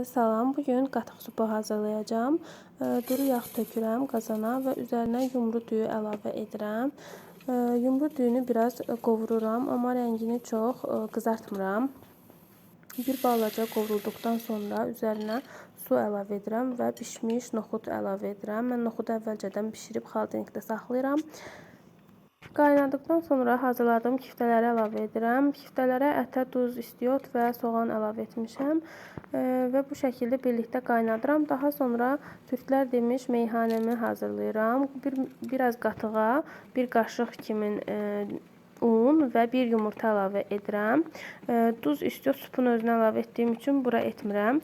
Salam, bugün qatıq supu hazırlayacağım. Ee, Duru yağ tökürəm qazana və üzərinə yumru düyü əlavə edirəm. Ee, Yumru düyünü biraz qovururam, amma rəngini çox e, qızartmıram. Bir balaca qovrulduqdan sonra üzərinə su əlavə edirəm və bişmiş noxud əlavə edirəm. Mən noxudu əvvəlcədən bişirib xaldinkdə saxlayıram. Qaynadıqdan sonra hazırladığım kiftələri əlavə edirəm. Kiftələrə ətə duz, istiot və soğan əlavə etmişəm e, və bu şəkildə birlikdə qaynadıram. Daha sonra türklər demiş meyhanəmi hazırlayıram. Bir biraz qatığa, bir qaşıq kimi e, un və bir yumurta əlavə edirəm. E, duz, istiot supun özünə əlavə etdiyim üçün bura etmirəm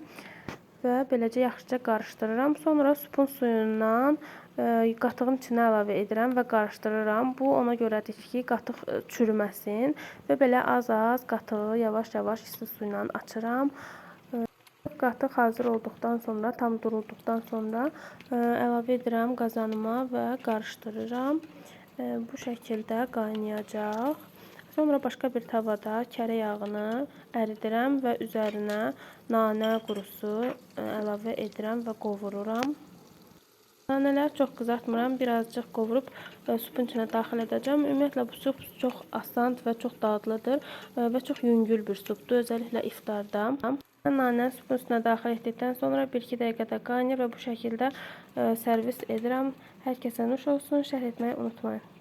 və beləcə yaxşıca qarışdırıram. Sonra supun suyundan e, qatığın içinə əlavə edirəm və qarışdırıram. Bu ona görədir ki, qatıq e, çürüməsin və belə az-az qatığı yavaş-yavaş isti su ilə açıram. E, Qatıq hazır olduqdan sonra, tam durulduqdan sonra əlavə edirəm qazanıma və qarışdırıram. Bu şəkildə qaynayacaq. Sonra başqa bir tavada kərə yağını əridirəm və üzərinə nanə qurusu əlavə edirəm və qovururam. Nanələri çox qızartmıram, birazcıq qovurub supun içinə daxil edəcəm. Ümumiyyətlə bu sup çox asan və çox dadlıdır və çox yüngül bir supdur, özəlliklə iftarda. Nanəni supun üstünə daxil etdikdən sonra 1-2 dəqiqədə qaynayır və bu şəkildə servis edirəm. Hər kəsə nuş olsun, şərh etməyi unutmayın.